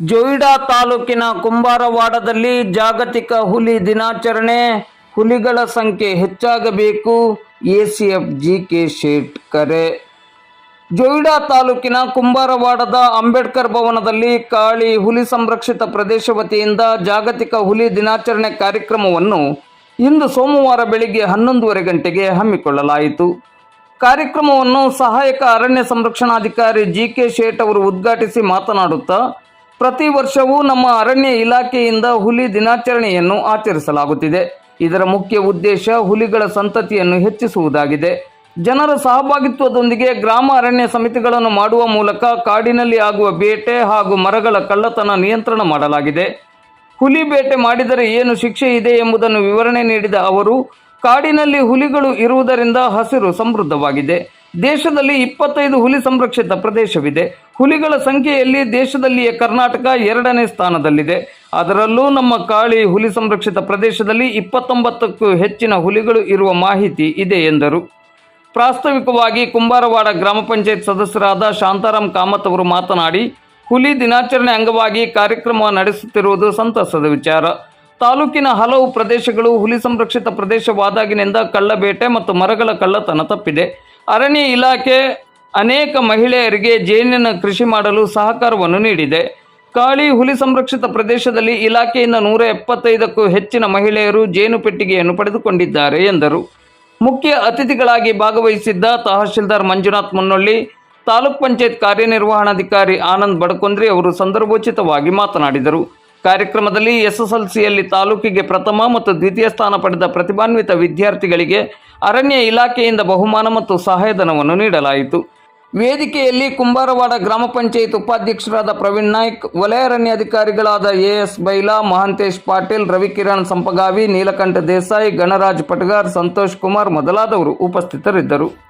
ಜೊಯ್ಡಾ ತಾಲೂಕಿನ ಕುಂಬಾರವಾಡದಲ್ಲಿ ಜಾಗತಿಕ ಹುಲಿ ದಿನಾಚರಣೆ. ಹುಲಿಗಳ ಸಂಖ್ಯೆ ಹೆಚ್ಚಾಗಬೇಕು. ಎಸಿಎಫ್ ಜಿಕೆ ಶೇಟ್ ಕರೆ ಜೋಯಿಡಾ ತಾಲೂಕಿನ ಕುಂಬಾರವಾಡದ ಅಂಬೇಡ್ಕರ್ ಭವನದಲ್ಲಿ ಕಾಳಿ ಹುಲಿ ಸಂರಕ್ಷಿತ ಪ್ರದೇಶ ವತಿಯಿಂದ ಜಾಗತಿಕ ಹುಲಿ ದಿನಾಚರಣೆ ಕಾರ್ಯಕ್ರಮವನ್ನು ಇಂದು ಸೋಮವಾರ ಬೆಳಿಗ್ಗೆ ಹನ್ನೊಂದುವರೆ ಗಂಟೆಗೆ ಹಮ್ಮಿಕೊಳ್ಳಲಾಯಿತು. ಕಾರ್ಯಕ್ರಮವನ್ನು ಸಹಾಯಕ ಅರಣ್ಯ ಸಂರಕ್ಷಣಾಧಿಕಾರಿ ಜಿ ಕೆ ಶೇಟ್ ಅವರು ಉದ್ಘಾಟಿಸಿ ಮಾತನಾಡುತ್ತಾ ಪ್ರತಿ ವರ್ಷವೂ ನಮ್ಮ ಅರಣ್ಯ ಇಲಾಖೆಯಿಂದ ಹುಲಿ ದಿನಾಚರಣೆಯನ್ನು ಆಚರಿಸಲಾಗುತ್ತಿದೆ. ಇದರ ಮುಖ್ಯ ಉದ್ದೇಶ ಹುಲಿಗಳ ಸಂತತಿಯನ್ನು ಹೆಚ್ಚಿಸುವುದಾಗಿದೆ. ಜನರ ಸಹಭಾಗಿತ್ವದೊಂದಿಗೆ ಗ್ರಾಮ ಅರಣ್ಯ ಸಮಿತಿಗಳನ್ನು ಮಾಡುವ ಮೂಲಕ ಕಾಡಿನಲ್ಲಿ ಆಗುವ ಬೇಟೆ ಹಾಗೂ ಮರಗಳ ಕಳ್ಳತನ ನಿಯಂತ್ರಣ ಮಾಡಲಾಗಿದೆ. ಹುಲಿ ಬೇಟೆ ಮಾಡಿದರೆ ಏನು ಶಿಕ್ಷೆ ಇದೆ ಎಂಬುದನ್ನು ವಿವರಣೆ ನೀಡಿದ ಅವರು, ಕಾಡಿನಲ್ಲಿ ಹುಲಿಗಳು ಇರುವುದರಿಂದ ಹಸಿರು ಸಮೃದ್ಧವಾಗಿದೆ. ದೇಶದಲ್ಲಿ ಇಪ್ಪತ್ತೈದು ಹುಲಿ ಸಂರಕ್ಷಿತ ಪ್ರದೇಶವಿದೆ. ಹುಲಿಗಳ ಸಂಖ್ಯೆಯಲ್ಲಿ ದೇಶದಲ್ಲಿಯೇ ಕರ್ನಾಟಕ ಎರಡನೇ ಸ್ಥಾನದಲ್ಲಿದೆ. ಅದರಲ್ಲೂ ನಮ್ಮ ಕಾಳಿ ಹುಲಿ ಸಂರಕ್ಷಿತ ಪ್ರದೇಶದಲ್ಲಿ ಇಪ್ಪತ್ತೊಂಬತ್ತಕ್ಕೂ ಹೆಚ್ಚಿನ ಹುಲಿಗಳು ಇರುವ ಮಾಹಿತಿ ಇದೆ ಎಂದರು. ಪ್ರಾಸ್ತಾವಿಕವಾಗಿ ಕುಂಬಾರವಾಡ ಗ್ರಾಮ ಪಂಚಾಯತ್ ಸದಸ್ಯರಾದ ಶಾಂತಾರಾಮ್ ಕಾಮತ್ ಅವರು ಮಾತನಾಡಿ, ಹುಲಿ ದಿನಾಚರಣೆ ಅಂಗವಾಗಿ ಕಾರ್ಯಕ್ರಮ ನಡೆಸುತ್ತಿರುವುದು ಸಂತಸದ ವಿಚಾರ. ತಾಲೂಕಿನ ಹಲವು ಪ್ರದೇಶಗಳು ಹುಲಿ ಸಂರಕ್ಷಿತ ಪ್ರದೇಶವಾದಾಗಿನಿಂದ ಕಳ್ಳಬೇಟೆ ಮತ್ತು ಮರಗಳ ಕಳ್ಳತನ ತಪ್ಪಿದೆ. ಅರಣ್ಯ ಇಲಾಖೆ ಅನೇಕ ಮಹಿಳೆಯರಿಗೆ ಜೇನಿನ ಕೃಷಿ ಮಾಡಲು ಸಹಕಾರವನ್ನು ನೀಡಿದೆ. ಕಾಳಿ ಹುಲಿ ಸಂರಕ್ಷಿತ ಪ್ರದೇಶದಲ್ಲಿ ಇಲಾಖೆಯಿಂದ ನೂರ ಎಪ್ಪತ್ತೈದಕ್ಕೂ ಹೆಚ್ಚಿನ ಮಹಿಳೆಯರು ಜೇನು ಪೆಟ್ಟಿಗೆಯನ್ನು ಪಡೆದುಕೊಂಡಿದ್ದಾರೆ, ಎಂದರು. ಮುಖ್ಯ ಅತಿಥಿಗಳಾಗಿ ಭಾಗವಹಿಸಿದ್ದ ತಹಶೀಲ್ದಾರ್ ಮಂಜುನಾಥ್ ಮುನ್ನೊಳ್ಳಿ, ತಾಲೂಕ್ ಪಂಚಾಯತ್ ಕಾರ್ಯನಿರ್ವಹಣಾಧಿಕಾರಿ ಆನಂದ್ ಬಡಕೊಂದ್ರಿ ಅವರು ಸಂದರ್ಭೋಚಿತವಾಗಿ ಮಾತನಾಡಿದರು. ಕಾರ್ಯಕ್ರಮದಲ್ಲಿ ಎಸ್ಎಸ್ಎಲ್ಸಿಯಲ್ಲಿ ತಾಲೂಕಿಗೆ ಪ್ರಥಮ ಮತ್ತು ದ್ವಿತೀಯ ಸ್ಥಾನ ಪಡೆದ ಪ್ರತಿಭಾನ್ವಿತ ವಿದ್ಯಾರ್ಥಿಗಳಿಗೆ ಅರಣ್ಯ ಇಲಾಖೆಯಿಂದ ಬಹುಮಾನ ಮತ್ತು ಸಹಾಯಧನವನ್ನು ನೀಡಲಾಯಿತು. ವೇದಿಕೆಯಲ್ಲಿ ಕುಂಬಾರವಾಡ ಗ್ರಾಮ ಪಂಚಾಯತ್ ಉಪಾಧ್ಯಕ್ಷರಾದ ಪ್ರವೀಣ್ ನಾಯ್ಕ್ ವಲಯ ಅರಣ್ಯಾಧಿಕಾರಿಗಳಾದ ಎಎಸ್ ಬೈಲಾ, ಮಹಾಂತೇಶ್ ಪಾಟೀಲ್, ರವಿಕಿರಣ್ ಸಂಪಗಾವಿ, ನೀಲಕಂಠ ದೇಸಾಯಿ, ಗಣರಾಜ್ ಪಟಗಾರ್, ಸಂತೋಷ್ ಕುಮಾರ್ ಮೊದಲಾದವರು ಉಪಸ್ಥಿತರಿದ್ದರು.